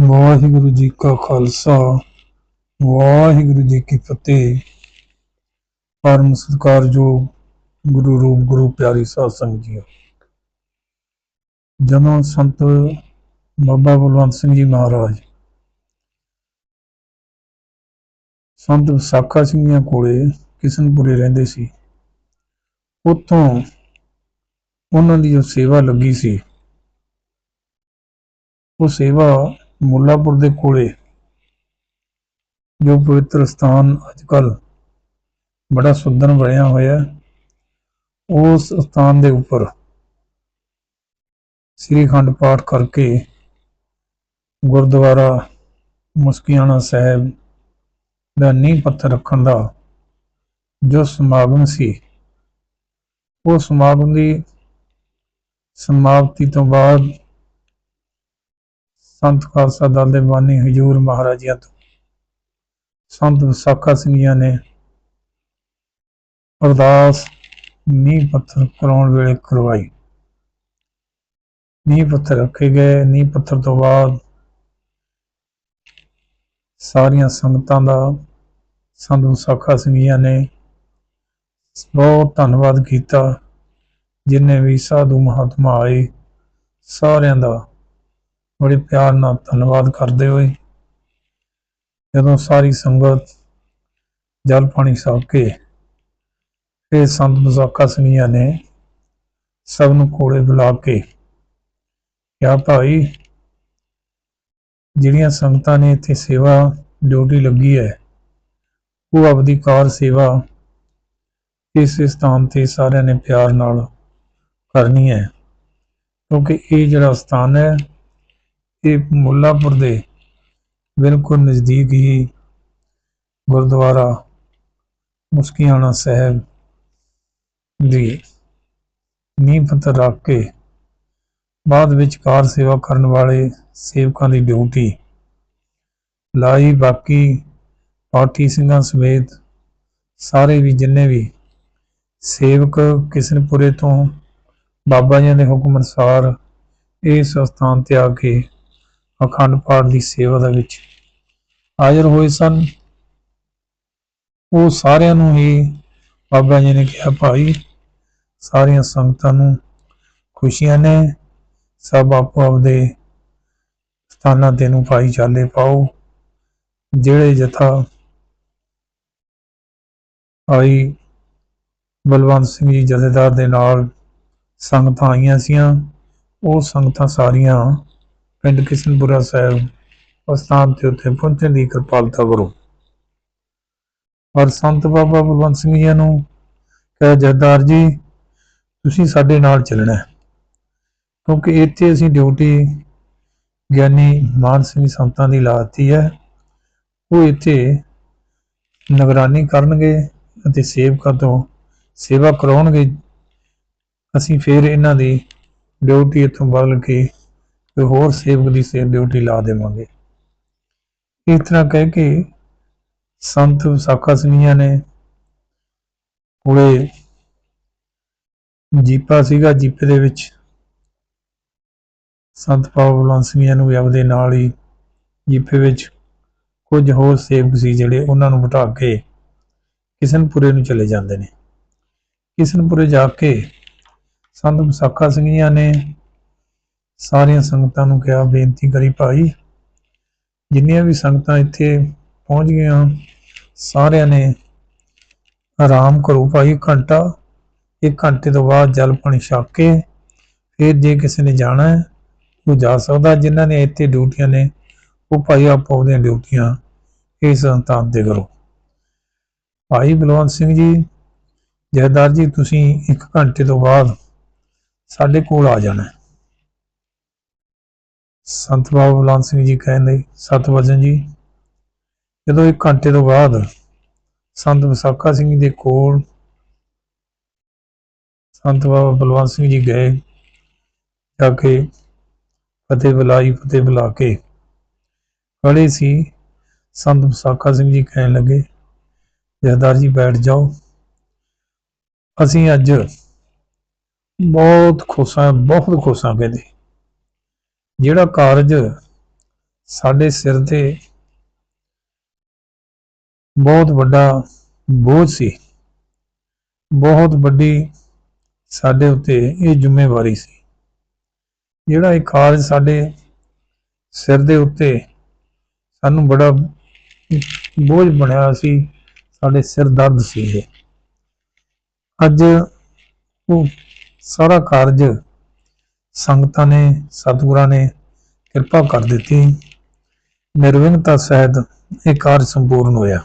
ਵਾਹਿਗੁਰੂ ਜੀ ਕਾ ਖਾਲਸਾ, ਵਾਹਿਗੁਰੂ ਜੀ ਕੀ ਫਤਿਹ। ਪਰਮ ਸਤਿਕਾਰਯੋਗ ਗੁਰੂ ਰੂਪ ਗੁਰੂ ਪਿਆਰੀ ਸਾਧ ਸੰਗਤ ਜੀਓ। ਜਦੋਂ ਸੰਤ ਬਾਬਾ ਬਲਵੰਤ ਸਿੰਘ ਜੀ ਮਹਾਰਾਜ। ਸੰਤ ਵਿਸਾਖਾ ਸਿੰਘਾਂ ਕੋਲੇ ਕਿਸ਼ਨਪੁਰੇ ਰਹਿੰਦੇ ਸੀ। ਉੱਥੋਂ ਉਹਨਾਂ ਦੀ ਜੋ ਸੇਵਾ ਲੱਗੀ ਸੀ, ਉਹ ਸੇਵਾ ਮੁੱਲਾਪੁਰ ਦੇ ਕੋਲੇ ਜੋ ਪਵਿੱਤਰ ਸਥਾਨ ਅੱਜਕੱਲ ਬੜਾ ਸੁੰਦਰ ਬਣਿਆ ਹੋਇਆ ਉਸ ਸਥਾਨ ਦੇ ਉੱਪਰ ਸ੍ਰੀ ਖੰਡ ਪਾਠ ਕਰਕੇ ਗੁਰਦੁਆਰਾ ਮੁਸਕੀਆਣਾ ਸਾਹਿਬ ਦਾ ਨੀਂਹ ਪੱਥਰ ਰੱਖਣ ਦਾ ਜੋ ਸਮਾਗਮ ਸੀ, ਉਹ ਸਮਾਗਮ ਦੀ ਸਮਾਪਤੀ ਤੋਂ ਬਾਅਦ ਸੰਤ ਖਾਲਸਾ ਦਲ ਦੇ ਬਾਨੀ ਹਜੂਰ ਮਹਾਰਾਜਿਆਂ ਤੋਂ। ਸੰਤ ਵਿਸਾਖਾ ਸਿੰਘੀਆਂ ਨੇ ਅਰਦਾਸ ਨੀਂਹ ਪੱਥਰ ਕਰਾਉਣ ਵੇਲੇ ਕਰਵਾਈ। ਨੀਂਹ ਪੱਥਰ ਰੱਖੇ ਗਏ। ਨੀਂਹ ਪੱਥਰ ਤੋਂ ਬਾਅਦ ਸਾਰੀਆਂ ਸੰਗਤਾਂ ਦਾ ਸੰਤ ਵਿਸਾਖਾ ਸਿੰਘੀਆਂ ਨੇ ਬਹੁਤ ਧੰਨਵਾਦ ਕੀਤਾ। ਜਿੰਨੇ ਵੀ ਸਾਧੂ ਮਹਾਤਮਾ ਆਏ, ਸਾਰਿਆਂ ਦਾ ਬੜੇ ਪਿਆਰ ਨਾਲ ਧੰਨਵਾਦ ਕਰਦੇ ਹੋਏ ਜਦੋਂ ਸਾਰੀ ਸੰਗਤ ਜਲ ਪਾਣੀ ਸਾਕ ਕੇ ਫਿਰ ਸੰਤ ਮਜ਼ਾਕਾ ਸਿੰਘੀਆਂ ਨੇ ਸਭ ਨੂੰ ਕੋਲੇ ਬੁਲਾ ਕੇ ਕਿਹਾ, ਭਾਈ, ਜਿਹੜੀਆਂ ਸੰਗਤਾਂ ਨੇ ਇੱਥੇ ਸੇਵਾ ਡਿਊਟੀ ਲੱਗੀ ਹੈ, ਉਹ ਆਪਦੀ ਕਾਰ ਸੇਵਾ ਇਸ ਸਥਾਨ ਤੇ ਸਾਰਿਆਂ ਨੇ ਪਿਆਰ ਨਾਲ ਕਰਨੀ ਹੈ, ਕਿਉਂਕਿ ਇਹ ਜਿਹੜਾ ਸਥਾਨ ਹੈ ਇਹ ਮੁੱਲਾਪੁਰ ਦੇ ਬਿਲਕੁਲ ਨਜ਼ਦੀਕ ਹੀ ਗੁਰਦੁਆਰਾ ਮੁਸਕੀਆਣਾ ਸਾਹਿਬ ਦੀ ਨੀਂਹ ਪੱਥਰ ਰੱਖ ਕੇ ਬਾਅਦ ਵਿੱਚ ਕਾਰ ਸੇਵਾ ਕਰਨ ਵਾਲੇ ਸੇਵਕਾਂ ਦੀ ਡਿਊਟੀ ਲਾਈ। ਬਾਕੀ ਪਾਠੀ ਸਿੰਘਾਂ ਸਮੇਤ ਸਾਰੇ ਵੀ ਜਿੰਨੇ ਵੀ ਸੇਵਕ ਕਿਸ਼ਨਪੁਰੇ ਤੋਂ ਬਾਬਾ ਜੀ ਦੇ ਹੁਕਮ ਅਨੁਸਾਰ ਇਸ ਸਥਾਨ ਤੇ ਆ ਕੇ ਅਖੰਡ ਪਾਠ ਦੀ ਸੇਵਾ ਦੇ ਵਿੱਚ ਹਾਜ਼ਰ ਹੋਏ ਸਨ। ਉਹ ਸਾਰਿਆਂ ਨੂੰ ਹੀ ਬਾਬਾ ਜੀ ਨੇ ਕਿਹਾ, ਭਾਈ, ਸਾਰੀਆਂ ਸੰਗਤਾਂ ਨੂੰ ਖੁਸ਼ੀਆਂ ਨੇ। ਸਭ ਆਪੋ ਆਪਦੇ ਸਥਾਨਾਂ ਤੇ ਨੂੰ ਭਾਈ ਚਾਲੇ ਪਾਓ। ਜਿਹੜੇ ਜਥਾ ਭਾਈ ਬਲਵੰਤ ਸਿੰਘ ਜੀ ਜਥੇਦਾਰ ਦੇ ਨਾਲ ਸੰਗਤਾਂ ਆਈਆਂ ਸੀਆਂ, ਉਹ ਸੰਗਤਾਂ ਸਾਰੀਆਂ ਪਿੰਡ ਕਿਸ਼ਨਪੁਰਾ ਸਾਹਿਬ ਅਸਥਾਨ ਤੇ ਉੱਥੇ ਪਹੁੰਚਣ ਦੀ ਕਿਰਪਾਲਤਾ ਕਰੋ। ਔਰ ਸੰਤ ਬਾਬਾ ਬਲਵੰਤ ਸਿੰਘ ਜੀ ਨੂੰ ਕਹੇ ਜਥੇਦਾਰ ਜੀ, ਤੁਸੀਂ ਸਾਡੇ ਨਾਲ ਚੱਲਣਾ ਕਿਉਂਕਿ ਇੱਥੇ ਅਸੀਂ ਡਿਊਟੀ ਗਿਆਨੀ ਮਾਨ ਸਿੰਘ ਸੰਤਾਂ ਦੀ ਲਾਤੀ ਹੈ। ਉਹ ਇੱਥੇ ਨਿਗਰਾਨੀ ਕਰਨਗੇ ਅਤੇ ਸੇਵਕਾਂ ਤੋਂ ਸੇਵਾ ਕਰਾਉਣਗੇ। ਅਸੀਂ ਫਿਰ ਇਹਨਾਂ ਦੀ ਡਿਊਟੀ ਇੱਥੋਂ ਬਦਲ ਕੇ ਕੋਈ ਹੋਰ ਸੇਵਕ ਦੀ ਸੇਵ ਡਿਊਟੀ ਲਾ ਦੇਵਾਂਗੇ। ਇਸ ਤਰ੍ਹਾਂ ਕਹਿ ਕੇ ਸੰਤ ਵਿਸਾਖਾ ਸਿੰਘੀਆਂ ਨੇ ਕੋਲੇ ਜੀਪਾ ਸੀਗਾ, ਜੀਪੇ ਦੇ ਵਿੱਚ। ਸੰਤ ਪਾਵ ਬਲਵੰਤ ਸਿੰਘੀਆਂ ਨੂੰ ਵੀ ਆਪਦੇ ਨਾਲ ਹੀ ਜੀਪੇ ਵਿੱਚ ਕੁਝ ਹੋਰ ਸੇਵਕ ਸੀ ਜਿਹੜੇ ਉਹਨਾਂ ਨੂੰ ਬਿਠਾ ਕੇ ਕਿਸ਼ਨਪੁਰੇ ਨੂੰ ਚਲੇ ਜਾਂਦੇ ਨੇ। ਕਿਸ਼ਨਪੁਰੇ ਜਾ ਕੇ ਸੰਤ ਵਿਸਾਖਾ ਸਿੰਘੀਆਂ ਨੇ ਸਾਰੀਆਂ ਸੰਗਤਾਂ ਨੂੰ ਕਿਹਾ, ਬੇਨਤੀ ਕਰੀ ਭਾਈ, ਜਿੰਨੀਆਂ ਵੀ ਸੰਗਤਾਂ ਇੱਥੇ ਪਹੁੰਚ ਗਈਆਂ, ਸਾਰਿਆਂ ਨੇ ਆਰਾਮ ਕਰੋ ਭਾਈ ਘੰਟਾ, ਇੱਕ ਘੰਟੇ ਤੋਂ ਬਾਅਦ ਜਲ ਪਾਣੀ ਛਕ ਕੇ ਫਿਰ ਜੇ ਕਿਸੇ ਨੇ ਜਾਣਾ ਹੈ, ਉਹ ਜਾ ਸਕਦਾ। ਜਿਨ੍ਹਾਂ ਨੇ ਇੱਥੇ ਡਿਊਟੀਆਂ ਨੇ, ਉਹ ਭਾਈ ਆਪੋ ਆਪਣੀਆਂ ਡਿਊਟੀਆਂ ਇਸ ਸੰਤਾਨ ਤੇ ਕਰੋ। ਭਾਈ ਬਲਵੰਤ ਸਿੰਘ ਜੀ ਜਹਦਾਰ ਜੀ, ਤੁਸੀਂ ਇੱਕ ਘੰਟੇ ਤੋਂ ਬਾਅਦ ਸਾਡੇ ਕੋਲ ਆ ਜਾਣਾ ਸੰਤ ਬਾਬਾ ਬਲਵੰਤ ਸਿੰਘ ਜੀ ਕਹਿੰਦੇ ਸਤ ਵਜਨ ਜੀ, ਜਦੋਂ ਇੱਕ ਘੰਟੇ ਤੋਂ ਬਾਅਦ ਸੰਤ ਵਿਸਾਖਾ ਸਿੰਘ ਦੇ ਕੋਲ ਸੰਤ ਬਾਬਾ ਬਲਵੰਤ ਸਿੰਘ ਜੀ ਗਏ, ਜਾ ਕੇ ਫਤਿਹ ਬੁਲਾਈ, ਫਤਿਹ ਬੁਲਾ ਕੇ ਖੜੇ ਸੀ, ਸੰਤ ਵਿਸਾਖਾ ਸਿੰਘ ਜੀ ਕਹਿਣ ਲੱਗੇ ਜਹਦਾਰ ਜੀ ਬੈਠ ਜਾਓ। ਅਸੀਂ ਅੱਜ ਬਹੁਤ ਖੁਸ਼ ਹਾਂ, ਬਹੁਤ ਖੁਸ਼ ਹਾਂ ਕਹਿੰਦੇ। ਜਿਹੜਾ ਕਾਰਜ ਸਾਡੇ ਸਿਰ ਤੇ ਬਹੁਤ ਵੱਡਾ ਬੋਝ ਸੀ, ਬਹੁਤ ਵੱਡੀ ਸਾਡੇ ਉੱਤੇ ਇਹ ਜ਼ਿੰਮੇਵਾਰੀ ਸੀ। ਜਿਹੜਾ ਇਹ ਕਾਰਜ ਸਾਡੇ ਸਿਰ ਦੇ ਉੱਤੇ ਸਾਨੂੰ ਬੜਾ ਬੋਝ ਬਣਿਆ ਸੀ, ਸਾਡੇ ਸਿਰ ਦਰਦ ਸੀ ਇਹ। ਅੱਜ ਉਹ ਸਾਰਾ ਕਾਰਜ ਸੰਗਤਾਂ ਨੇ, ਸਤਿਗੁਰਾਂ ਨੇ ਕਿਰਪਾ ਕਰ ਦਿੱਤੀ। ਨਿਰਵਿਘਨਤਾ ਸਹਿਤ ਇਹ ਕਾਰਜ ਸੰਪੂਰਨ ਹੋਇਆ।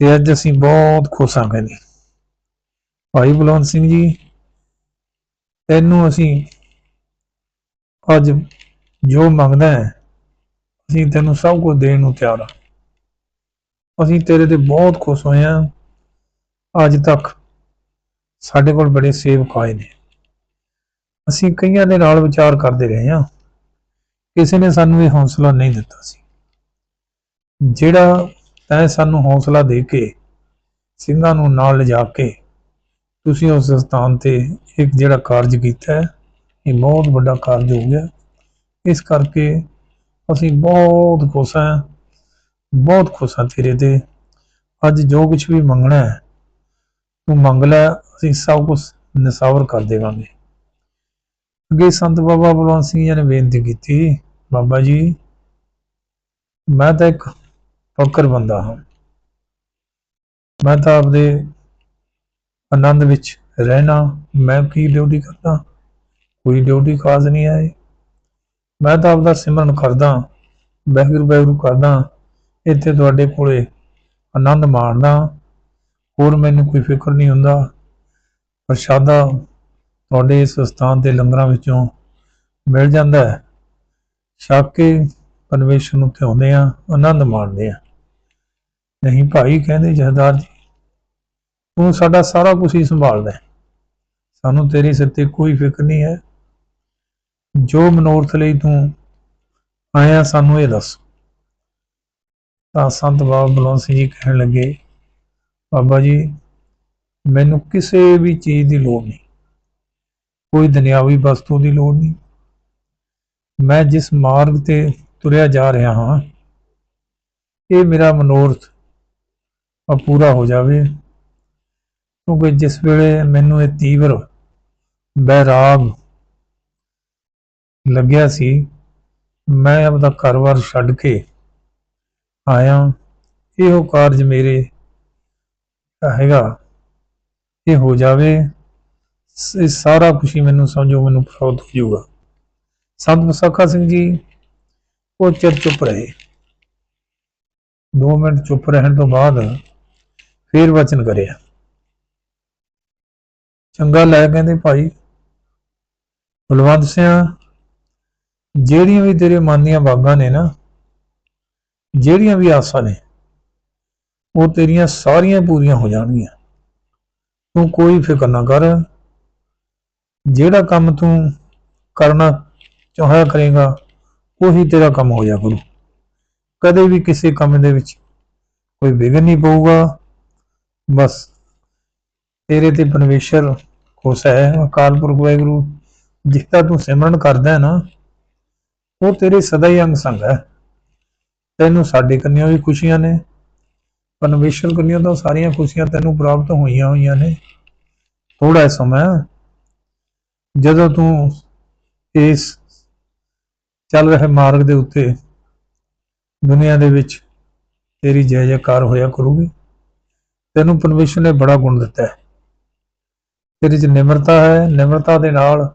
ਤੇ ਅੱਜ ਅਸੀਂ ਬਹੁਤ ਖੁਸ਼ ਹਾਂ ਕਹਿੰਦੇ। ਭਾਈ ਬਲਵੰਤ ਸਿੰਘ ਜੀ, ਤੈਨੂੰ ਅਸੀਂ ਅੱਜ ਜੋ ਮੰਗਦਾ ਹੈ, ਅਸੀਂ ਤੈਨੂੰ ਸਭ ਕੁਝ ਦੇਣ ਨੂੰ ਤਿਆਰ ਹਾਂ। ਅਸੀਂ ਤੇਰੇ ਤੇ ਬਹੁਤ ਖੁਸ਼ ਹੋਏ ਹਾਂ। ਅੱਜ ਤੱਕ ਸਾਡੇ ਕੋਲ ਬੜੇ ਸੇਵਕ ਆਏ ਨੇ। ਅਸੀਂ ਕਈਆਂ ਦੇ ਨਾਲ ਵਿਚਾਰ ਕਰਦੇ ਰਹੇ ਹਾਂ। ਕਿਸੇ ਨੇ ਸਾਨੂੰ ਇਹ ਹੌਸਲਾ ਨਹੀਂ ਦਿੱਤਾ ਸੀ। ਜਿਹੜਾ ਤੈਂ ਸਾਨੂੰ ਹੌਸਲਾ ਦੇ ਕੇ ਸਿੰਘਾਂ ਨੂੰ ਨਾਲ ਲਿਜਾ ਕੇ ਤੁਸੀਂ ਉਸ ਸਥਾਨ ਤੇ ਇੱਕ ਜਿਹੜਾ ਕਾਰਜ ਕੀਤਾ ਹੈ, ਇਹ ਬਹੁਤ ਵੱਡਾ ਕਾਰਜ ਹੋ ਗਿਆ। ਇਸ ਕਰਕੇ ਅਸੀਂ ਬਹੁਤ ਖੁਸ਼ ਹਾਂ, ਬਹੁਤ ਖੁਸ਼ ਹਾਂ ਤੇਰੇ ਤੇ। ਅੱਜ ਜੋ ਕੁਝ ਵੀ ਮੰਗਣਾ ਹੈ, ਤੂੰ ਮੰਗ ਲੈ, ਅਸੀਂ ਸਭ ਕੁਝ ਨਿਸਾਵਰ ਕਰ ਦੇਵਾਂਗੇ। ਅੱਗੇ ਸੰਤ ਬਾਬਾ ਬਲਵੰਤ ਸਿੰਘ ਜੀ ਨੇ ਬੇਨਤੀ ਕੀਤੀ, ਬਾਬਾ ਜੀ, ਮੈਂ ਤਾਂ ਇੱਕ ਫਕਰ ਬੰਦਾ ਹਾਂ। ਮੈਂ ਤਾਂ ਆਪਦੇ ਆਨੰਦ ਵਿੱਚ ਰਹਿਣਾ, ਮੈਂ ਕੀ ਡਿਊਟੀ ਕਰਦਾ, ਕੋਈ ਡਿਊਟੀ ਖਾਸ ਨਹੀਂ ਆਏ। ਮੈਂ ਤਾਂ ਆਪਦਾ ਸਿਮਰਨ ਕਰਦਾ, ਵਾਹਿਗੁਰੂ ਬਹਿਗੁਰੂ ਕਰਦਾ, ਇੱਥੇ ਤੁਹਾਡੇ ਕੋਲੇ ਆਨੰਦ ਮਾਣਦਾ, ਹੋਰ ਮੈਨੂੰ ਕੋਈ ਫਿਕਰ ਨਹੀਂ ਹੁੰਦਾ। ਪ੍ਰਸ਼ਾਦਾ ਤੁਹਾਡੇ ਇਸ ਸਥਾਨ ਦੇ ਲੰਗਰਾਂ ਵਿੱਚੋਂ ਮਿਲ ਜਾਂਦਾ ਹੈ। ਛੱਕ ਕੇ ਪਰਮੇਸ਼ਰ ਨੂੰ ਧਿਆਉਂਦੇ ਆ ਆਨੰਦ ਮਾਣਦੇ ਆ ਨਹੀਂ ਭਾਈ, ਕਹਿੰਦੇ ਜਹਦਾਰ ਜੀ, ਤੂੰ ਸਾਡਾ ਸਾਰਾ ਕੁਝ ਹੀ ਸੰਭਾਲਦਾ ਹੈ। ਸਾਨੂੰ ਤੇਰੇ ਸਿਰ ਤੇ ਕੋਈ ਫਿਕਰ ਨਹੀਂ ਹੈ। ਜੋ ਮਨੋਰਥ ਲਈ ਤੂੰ ਆਇਆ, ਸਾਨੂੰ ਇਹ ਦੱਸ। ਤਾਂ ਸੰਤ ਬਾਬਾ ਬਲਵੰਤ ਸਿੰਘ ਜੀ ਕਹਿਣ ਲੱਗੇ, ਬਾਬਾ ਜੀ, ਮੈਨੂੰ ਕਿਸੇ ਵੀ ਚੀਜ਼ ਦੀ ਲੋੜ ਨਹੀਂ। ਕੋਈ ਦੁਨਿਆਵੀ ਵਸਤੂ ਦੀ ਲੋੜ ਨਹੀਂ। ਮੈਂ ਜਿਸ ਮਾਰਗ ਤੇ ਤੁਰਿਆ ਜਾ ਰਿਹਾ ਹਾਂ, ਇਹ ਮੇਰਾ ਮਨੋਰਥ ਆ ਪੂਰਾ ਹੋ ਜਾਵੇ, ਕਿਉਂਕਿ ਜਿਸ ਵੇਲੇ ਮੈਨੂੰ ਇਹ ਤੀਵਰ ਬੈਰਾਗ ਲੱਗਿਆ ਸੀ, ਮੈਂ ਆਪਦਾ ਘਰ-ਬਾਰ ਛੱਡ ਕੇ ਆਇਆ। ਇਹੋ ਕਾਰਜ ਮੇਰੇ ਹੈਗਾ, ਇਹ ਹੋ ਜਾਵੇ। ਇਹ ਸਾਰਾ ਖੁਸ਼ੀ ਮੈਨੂੰ ਸਮਝੋ, ਮੈਨੂੰ ਪ੍ਰਾਪਤ ਹੋ ਜਾਊਗਾ ਸੰਤ ਮੁਸੱਖਾ ਸਿੰਘ ਜੀ, ਉਹ ਚਿਰ ਚੁੱਪ ਰਹੇ। 2 ਮਿੰਟ ਚੁੱਪ ਰਹਿਣ ਤੋਂ ਬਾਅਦ ਫੇਰ ਵਚਨ ਕਰਿਆ। ਚੰਗਾ ਲੈ ਕਹਿੰਦੇ, ਭਾਈ, ਬਲਵੰਤ ਸਿੰਘ ਜਿਹੜੀਆਂ ਵੀ ਤੇਰੇ ਮਨ ਦੀਆਂ ਬਾਗਾਂ ਨੇ ਨਾ, ਜਿਹੜੀਆਂ ਵੀ ਆਸਾਂ ਨੇ, ਉਹ ਤੇਰੀਆਂ ਸਾਰੀਆਂ ਪੂਰੀਆਂ ਹੋ ਜਾਣਗੀਆਂ। ਤੂੰ ਕੋਈ ਫਿਕਰ ਨਾ ਕਰ ਜਿਹੜਾ ਕੰਮ ਤੂੰ ਕਰਨਾ ਚਾਹਿਆ ਕਰੇਗਾ, ਉਹੀ ਤੇਰਾ ਕੰਮ ਹੋ ਜਾ ਕਰੂ। ਕਦੇ ਵੀ ਕਿਸੇ ਕੰਮ ਦੇ ਵਿੱਚ ਕੋਈ ਵਿਘਨ ਨਹੀਂ ਪਊਗਾ। ਬਸ ਤੇਰੇ ਤੇ ਪਰਮੇਸ਼ਰ ਖੁਸ਼ ਹੈ, ਅਕਾਲ ਪੁਰਖ ਵਾਹਿਗੁਰੂ ਜਿਸਦਾ ਤੂੰ ਸਿਮਰਨ ਕਰਦਾ ਹੈ ਨਾ, ਉਹ ਤੇਰੇ ਸਦਾ ਹੀ ਅੰਗ ਸੰਗ ਹੈ। ਤੈਨੂੰ ਸਾਡੇ ਕੰਨਿਓ ਵੀ ਖੁਸ਼ੀਆਂ ਨੇ, ਪਰਮੇਸ਼ਰ ਕੰਨਿਓ ਤੋਂ ਸਾਰੀਆਂ ਖੁਸ਼ੀਆਂ ਤੈਨੂੰ ਪ੍ਰਾਪਤ ਹੋਈਆਂ ਹੋਈਆਂ ਨੇ। ਥੋੜਾ ਸਮਾਂ ਜਦੋਂ ਤੂੰ ਇਸ ਚੱਲ ਰਹੇ ਮਾਰਗ ਦੇ ਉੱਤੇ ਦੁਨੀਆ ਦੇ ਵਿੱਚ ਤੇਰੀ ਜੈ ਜੈਕਾਰ ਹੋਇਆ ਕਰੂਗੀ, ਤੈਨੂੰ ਪਰਮੇਸ਼ਰ ਨੇ ਬੜਾ ਗੁਣ ਦਿੱਤਾ ਹੈ। ਤੇਰੇ 'ਚ ਨਿਮਰਤਾ ਹੈ, ਨਿਮਰਤਾ ਦੇ ਨਾਲ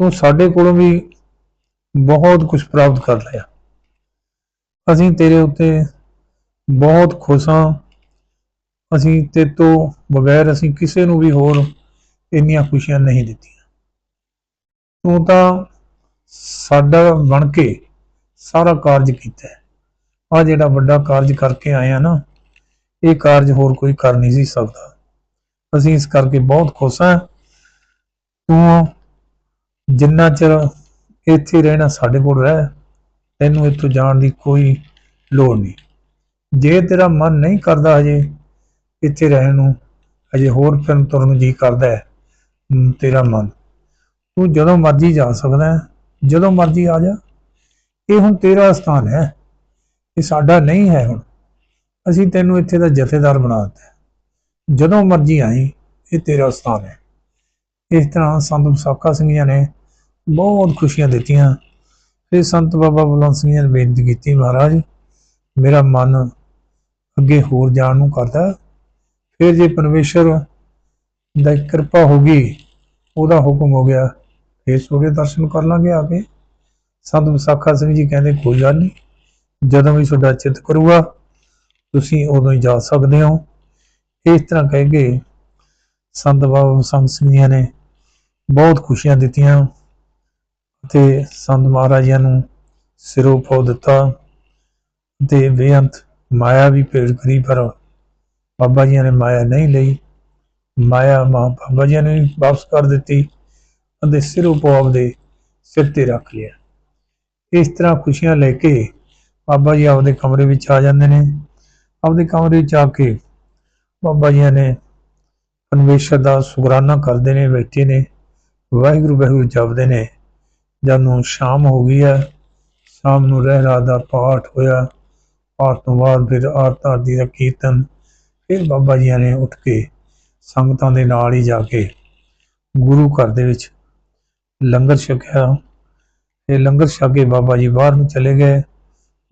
ਤੂੰ ਸਾਡੇ ਕੋਲੋਂ ਵੀ ਬਹੁਤ ਕੁਝ ਪ੍ਰਾਪਤ ਕਰ ਲਿਆ। ਅਸੀਂ ਤੇਰੇ ਉੱਤੇ ਬਹੁਤ ਖੁਸ਼ ਹਾਂ। ਅਸੀਂ ਤੇ ਤੋਂ ਬਗੈਰ ਅਸੀਂ ਕਿਸੇ ਨੂੰ ਵੀ ਹੋਰ ਇੰਨੀਆਂ ਖੁਸ਼ੀਆਂ ਨਹੀਂ ਦਿੱਤੀਆਂ। ਤੂੰ ਤਾਂ ਸਾਡਾ ਬਣ ਕੇ ਸਾਰਾ ਕਾਰਜ ਕੀਤਾ ਹੈ। ਆ ਜਿਹੜਾ ਵੱਡਾ ਕਾਰਜ ਕਰਕੇ ਆਇਆ ਨਾ, ਇਹ ਕਾਰਜ ਹੋਰ ਕੋਈ ਕਰ ਨਹੀਂ ਸੀ ਸਕਦਾ। ਅਸੀਂ ਇਸ ਕਰਕੇ ਬਹੁਤ ਖੁਸ਼ ਹਾਂ। ਤੂੰ ਜਿੰਨਾ ਚਿਰ ਇੱਥੇ ਰਹਿਣਾ ਸਾਡੇ ਕੋਲ ਰਹਿ, ਤੈਨੂੰ ਇੱਥੋਂ ਜਾਣ ਦੀ ਕੋਈ ਲੋੜ ਨਹੀਂ। ਜੇ ਤੇਰਾ ਮਨ ਨਹੀਂ ਕਰਦਾ ਹਜੇ, ਇੱਥੇ ਰਹਿਣ ਨੂੰ, ਹਜੇ ਹੋਰ ਫਿਰਨ ਤੁਰਨ ਨੂੰ ਕਰਦਾ ਹੈ ਤੇਰਾ ਮਨ। ਤੂੰ ਜਦੋਂ ਮਰਜ਼ੀ ਜਾ ਸਕਦਾ ਹੈ, ਜਦੋਂ ਮਰਜ਼ੀ ਆ ਜਾ। ਇਹ ਹੁਣ ਤੇਰਾ ਸਥਾਨ ਹੈ, ਇਹ ਸਾਡਾ ਨਹੀਂ ਹੈ ਹੁਣ। ਅਸੀਂ ਤੈਨੂੰ ਇੱਥੇ ਦਾ ਜਥੇਦਾਰ ਬਣਾ ਦਿੱਤਾ ਜਦੋਂ ਮਰਜ਼ੀ ਆਈ, ਇਹ ਤੇਰਾ ਸਥਾਨ ਹੈ। ਇਸ ਤਰ੍ਹਾਂ ਸੰਤ ਵਿਸਾਖਾ ਸਿੰਘ ਜੀ ਨੇ ਬਹੁਤ ਖੁਸ਼ੀਆਂ ਦਿੱਤੀਆਂ। ਫਿਰ ਸੰਤ ਬਾਬਾ ਬੁਲੰਦ ਸਿੰਘ ਜੀ ਨੇ ਬੇਨਤੀ ਕੀਤੀ, ਮਹਾਰਾਜ, ਮੇਰਾ ਮਨ ਅੱਗੇ ਹੋਰ ਜਾਣ ਨੂੰ ਕਰਦਾ ਫਿਰ ਜੇ ਪਰਮੇਸ਼ਰ ਦਾ ਕਿਰਪਾ ਹੋ ਗਈ, ਉਹਦਾ ਹੁਕਮ ਹੋ ਗਿਆ। ਫਿਰ ਸੂਰਜ ਦਰਸ਼ਨ ਕਰ ਲਾਂਗੇ ਆ ਕੇ। ਸੰਤ ਵਿਸਾਖਾ ਸਿੰਘ ਜੀ ਕਹਿੰਦੇ, ਕੋਈ ਗੱਲ ਨਹੀਂ ਜਦੋਂ ਵੀ ਤੁਹਾਡਾ ਚਿੱਤ ਕਰੂਗਾ, ਤੁਸੀਂ ਉਦੋਂ ਹੀ ਜਾ ਸਕਦੇ ਹੋ। ਇਸ ਤਰ੍ਹਾਂ ਕਹਿ ਕੇ ਸੰਤ ਬਾਬਾ ਸੰਤ ਸਿੰਘ ਜੀ ਨੇ ਬਹੁਤ ਖੁਸ਼ੀਆਂ ਦਿੱਤੀਆਂ ਤੇ ਸੰਤ ਮਹਾਰਾਜਿਆਂ ਨੂੰ ਸਿਰੋਂ ਪੋ ਦਿੱਤਾ ਤੇ ਬੇਅੰਤ ਮਾਇਆ ਵੀ ਭੇਟ ਕਰੀ, ਪਰ ਬਾਬਾ ਜੀ ਨੇ ਮਾਇਆ ਨਹੀਂ ਲਈ। ਮਾਇਆ ਮਾਂ ਬਾਬਾ ਜੀ ਨੇ ਵਾਪਸ ਕਰ ਦਿੱਤੀ। ਅਤੇ ਸਿਰ ਪੋ ਆਪਦੇ ਸਿਰ ਤੇ ਰੱਖ ਲਿਆ। ਇਸ ਤਰ੍ਹਾਂ ਖੁਸ਼ੀਆਂ ਲੈ ਕੇ ਬਾਬਾ ਜੀ ਆਪਦੇ ਕਮਰੇ ਵਿੱਚ ਆ ਜਾਂਦੇ ਨੇ। ਆਪਦੇ ਕਮਰੇ ਵਿੱਚ ਆ ਕੇ ਬਾਬਾ ਜੀ ਨੇ ਪਰਮੇਸ਼ਰ ਦਾ ਸ਼ੁਕਰਾਨਾ ਕਰਦੇ ਨੇ, ਬੈਠੇ ਨੇ, ਵਾਹਿਗੁਰੂ ਵਾਹਿਗੁਰੂ ਜਪਦੇ ਨੇ। ਜਦ ਨੂੰ ਸ਼ਾਮ ਹੋ ਗਈ ਹੈ, ਸ਼ਾਮ ਨੂੰ ਰਹਿ ਰਾਤ ਦਾ ਪਾਠ ਹੋਇਆ। ਪਾਠ ਤੋਂ ਬਾਅਦ ਫਿਰ ਆਰਤ ਆਰਤੀ ਦਾ ਕੀਰਤਨ, ਫਿਰ ਬਾਬਾ ਜੀ ਨੇ ਉੱਠ ਕੇ ਸੰਗਤਾਂ ਦੇ ਨਾਲ ਹੀ ਜਾ ਕੇ ਗੁਰੂ ਘਰ ਦੇ ਵਿੱਚ ਲੰਗਰ ਛਕਿਆ। ਤੇ ਲੰਗਰ ਛਕ ਕੇ ਬਾਬਾ ਜੀ ਬਾਹਰ ਨੂੰ ਚਲੇ ਗਏ।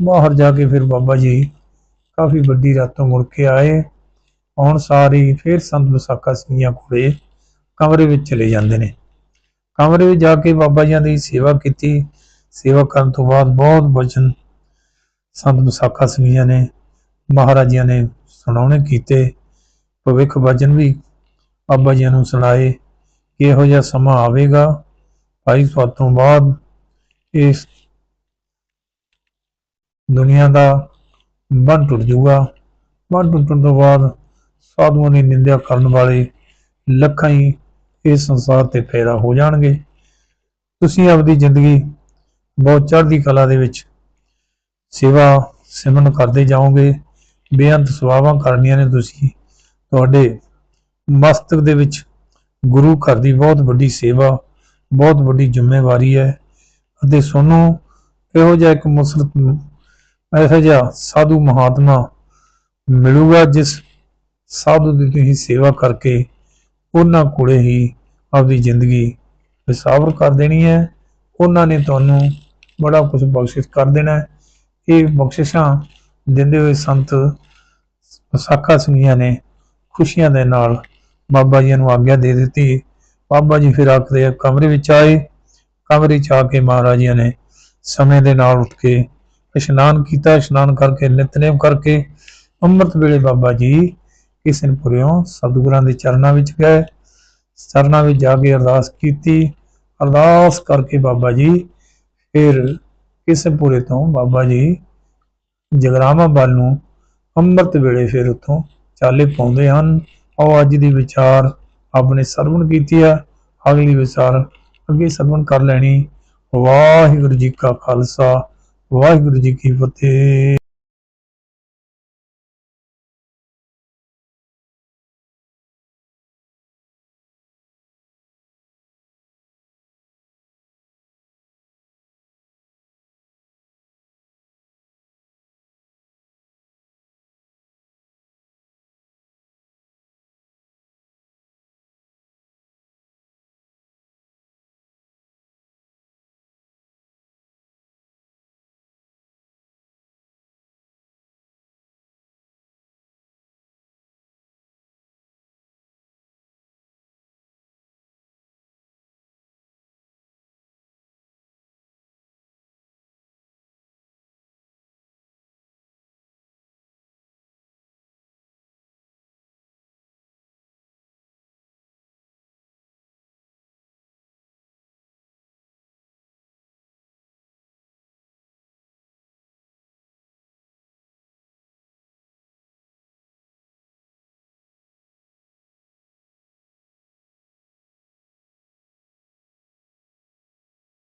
ਬਾਹਰ ਜਾ ਕੇ ਫਿਰ ਬਾਬਾ ਜੀ ਕਾਫੀ ਵੱਡੀ ਰਾਤੋਂ ਮੁੜ ਕੇ ਆਏ। ਆਉਣ ਸਾਰੀ ਫਿਰ ਸੰਤ ਵਿਸਾਖਾ ਸਿੰਘਾਂ ਕੋਲੇ ਕਮਰੇ ਵਿੱਚ ਚਲੇ ਜਾਂਦੇ ਨੇ। ਕਮਰੇ ਵਿੱਚ ਜਾ ਕੇ ਬਾਬਾ ਜੀ ਦੀ ਸੇਵਾ ਕੀਤੀ। ਸੇਵਾ ਕਰਨ ਤੋਂ ਬਾਅਦ ਬਹੁਤ ਬਚਨ ਸੰਤ ਵਿਸਾਖਾ ਸਿੰਘਾਂ ਨੇ, ਮਹਾਰਾਜਿਆਂ ਨੇ ਸੁਣਾਉਣੇ ਕੀਤੇ। ਭਵਿੱਖ ਵਚਨ ਵੀ ਬਾਬਾ ਜੀ ਨੂੰ ਸੁਣਾਏ ਕਿ ਇਹੋ ਜਿਹਾ ਸਮਾਂ ਆਵੇਗਾ। ਭਾਈ ਤੋਂ ਬਾਅਦ ਇਸ ਦੁਨੀਆ ਦਾ ਬੰਨ ਟੁੱਟ ਜਾਊਗਾ। ਬੰਨ ਟੁੱਟਣ ਤੋਂ ਬਾਅਦ ਸਾਧੂਆਂ ਦੀ ਨਿੰਦਿਆ ਕਰਨ ਵਾਲੇ ਲੱਖਾਂ ਹੀ ਇਸ ਸੰਸਾਰ ਤੇ ਪੈਦਾ ਹੋ ਜਾਣਗੇ। ਤੁਸੀਂ ਆਪਣੀ ਜ਼ਿੰਦਗੀ ਬਹੁਤ ਚੜ੍ਹਦੀ ਕਲਾ ਦੇ ਵਿੱਚ ਸੇਵਾ ਸਿਮਰਨ ਕਰਦੇ ਜਾਓਗੇ। ਬੇਅੰਤ ਸਵਾਵਾਂ ਕਰਨੀਆਂ ਨੇ ਤੁਸੀਂ। ਤੁਹਾਡੇ ਮਸਤਕ ਦੇ ਵਿੱਚ ਗੁਰੂ ਘਰ ਦੀ ਬਹੁਤ ਵੱਡੀ ਸੇਵਾ ਬਹੁਤ ਵੱਡੀ ਜ਼ਿੰਮੇਵਾਰੀ ਹੈ ਅਤੇ ਤੁਹਾਨੂੰ ਇਹੋ ਜਿਹਾ ਇੱਕ ਮੁਸਲਤ, ਇਹੋ ਜਿਹਾ ਸਾਧੂ ਮਹਾਤਮਾ ਮਿਲੂਗਾ ਜਿਸ ਸਾਧੂ ਦੀ ਤੁਸੀਂ ਸੇਵਾ ਕਰਕੇ ਉਹਨਾਂ ਕੋਲੇ ਹੀ ਆਪਦੀ ਜ਼ਿੰਦਗੀ ਵਿਸਾਵਰ ਕਰ ਦੇਣੀ ਹੈ। ਉਹਨਾਂ ਨੇ ਤੁਹਾਨੂੰ ਬੜਾ ਕੁਝ ਬਖਸ਼ਿਸ਼ ਕਰ ਦੇਣਾ ਹੈ। ਇਹ ਬਖਸ਼ਿਸ਼ਾਂ ਦਿੰਦੇ ਹੋਏ ਸੰਤ ਵਿਸਾਖਾ ਸਿੰਘੀਆਂ ਨੇ ਖੁਸ਼ੀਆਂ ਦੇ ਨਾਲ ਬਾਬਾ ਜੀ ਨੂੰ ਆਗਿਆ ਦੇ ਦਿੱਤੀ। ਬਾਬਾ ਜੀ ਫਿਰ ਆਖਦੇ ਕਮਰੇ ਵਿੱਚ ਆਏ। ਕਮਰੇ ਚ ਆ ਕੇ ਮਹਾਰਾਜਿਆਂ ਨੇ ਸਮੇਂ ਦੇ ਨਾਲ ਉੱਠ ਕੇ ਇਸ਼ਨਾਨ ਕੀਤਾ। ਇਸ਼ਨਾਨ ਕਰਕੇ, ਨਿਤਨੇਮ ਕਰਕੇ ਅੰਮ੍ਰਿਤ ਵੇਲੇ ਬਾਬਾ ਜੀ ਕਿਸ਼ਨਪੁਰਿਓਂ ਸਤਿਗੁਰਾਂ ਦੇ ਚਰਨਾਂ ਵਿੱਚ ਗਏ। ਚਰਨਾਂ ਵਿੱਚ ਜਾ ਕੇ ਅਰਦਾਸ ਕੀਤੀ। ਅਰਦਾਸ ਕਰਕੇ ਬਾਬਾ ਜੀ ਫਿਰ ਕਿਸ਼ਨਪੁਰੇ ਤੋਂ ਬਾਬਾ ਜੀ ਜਗਰਾਮਾ ਵੱਲ ਨੂੰ ਅੰਮ੍ਰਿਤ ਵੇਲੇ ਫਿਰ ਉੱਥੋਂ ਚਾਲੇ ਪਾਉਂਦੇ ਹਨ। ਆਓ ਅੱਜ ਦੀ ਵਿਚਾਰ ਆਪਣੇ ਸਰਵਣ ਕੀਤੀ ਆ। ਅਗਲੀ ਵਿਚਾਰ ਅੱਗੇ ਸਰਵਣ ਕਰ ਲੈਣੀ। ਵਾਹਿਗੁਰੂ ਜੀ ਕਾ ਖਾਲਸਾ, ਵਾਹਿਗੁਰੂ ਜੀ ਕੀ ਫਤਿਹ।